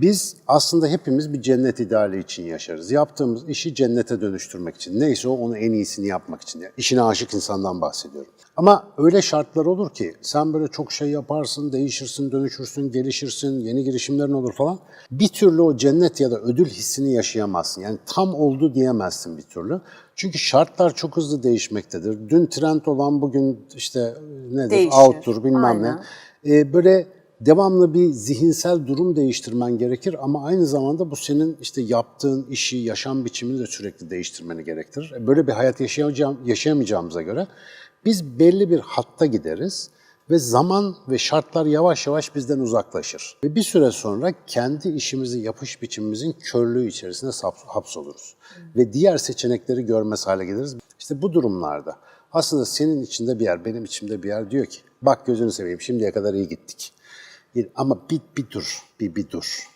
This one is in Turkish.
Biz aslında hepimiz bir cennet ideali için yaşarız. Yaptığımız işi cennete dönüştürmek için. Neyse o onu en iyisini yapmak için. Yani işine aşık insandan bahsediyorum. Ama öyle şartlar olur ki sen böyle çok şey yaparsın, değişirsin, dönüşürsün, gelişirsin, yeni girişimlerin olur falan. Bir türlü o cennet ya da ödül hissini yaşayamazsın. Yani tam oldu diyemezsin bir türlü. Çünkü şartlar çok hızlı değişmektedir. Dün trend olan bugün işte nedir, Değişir. out'tur bilmem Aynen. ne. Ee, böyle devamlı bir zihinsel durum değiştirmen gerekir ama aynı zamanda bu senin işte yaptığın işi, yaşam biçimini de sürekli değiştirmeni gerektirir. E, Böyle bir hayat yaşayacağım, yaşayamayacağımıza göre biz belli bir hatta gideriz ve zaman ve şartlar yavaş yavaş bizden uzaklaşır. Ve bir süre sonra kendi işimizi, yapış biçimimizin körlüğü içerisinde hapsoluruz. Ve diğer seçenekleri görmez hale geliriz. İşte bu durumlarda aslında senin içinde bir yer, benim içimde bir yer diyor ki bak gözünü seveyim şimdiye kadar iyi gittik. Ama bir, bir dur, bir, bir dur.